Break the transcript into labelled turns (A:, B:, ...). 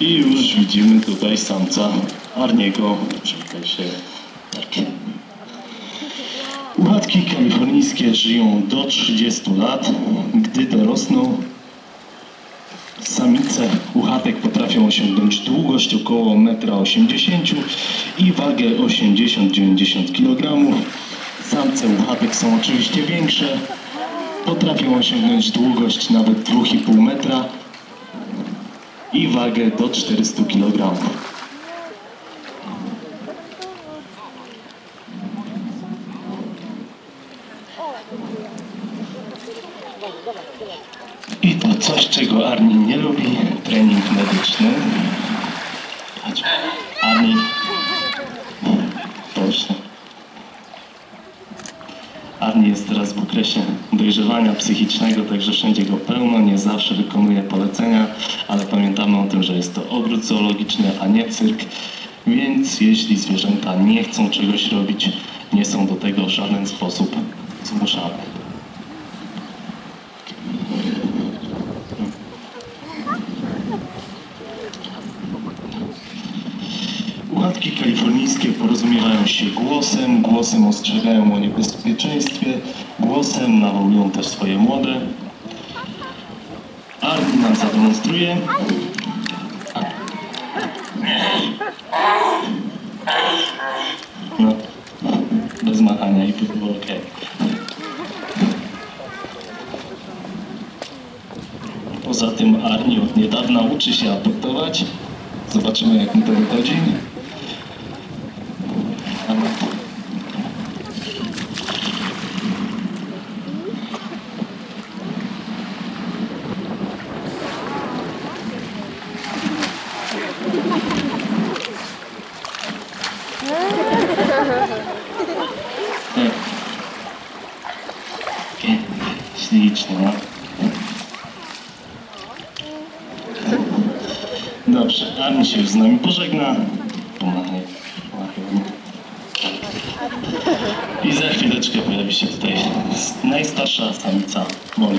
A: I już widzimy tutaj samca Arniego. Przywitaj się. Tak. Uchatki kalifornijskie żyją do 30 lat. Gdy dorosną, samice uchatek potrafią osiągnąć długość około 1,80 m i wagę 80-90 kg. Samce uchatek są oczywiście większe. Potrafią osiągnąć długość nawet 2,5 metra i wagę do 400 kg. I to coś, czego Arni nie lubi, trening medyczny. Chodź, Arni. Proszę. Arni jest teraz w okresie dojrzewania psychicznego, także wszędzie go pełno, nie zawsze wykonuje polecenia, zoologiczny, a nie cyrk, więc jeśli zwierzęta nie chcą czegoś robić, nie są do tego w żaden sposób zmuszane. Łatki kalifornijskie porozumiewają się głosem, głosem ostrzegają o niebezpieczeństwie, głosem nawołują też swoje młode. Nam zademonstruje. Bez machania i to było ok. Poza tym Arni od niedawna uczy się aportować. Zobaczymy jak mu to wychodzi. Ślicznie, no. Dobrze, Arni się z nami pożegna. Pomachaj. I za chwileczkę pojawi się tutaj najstarsza samica Molly.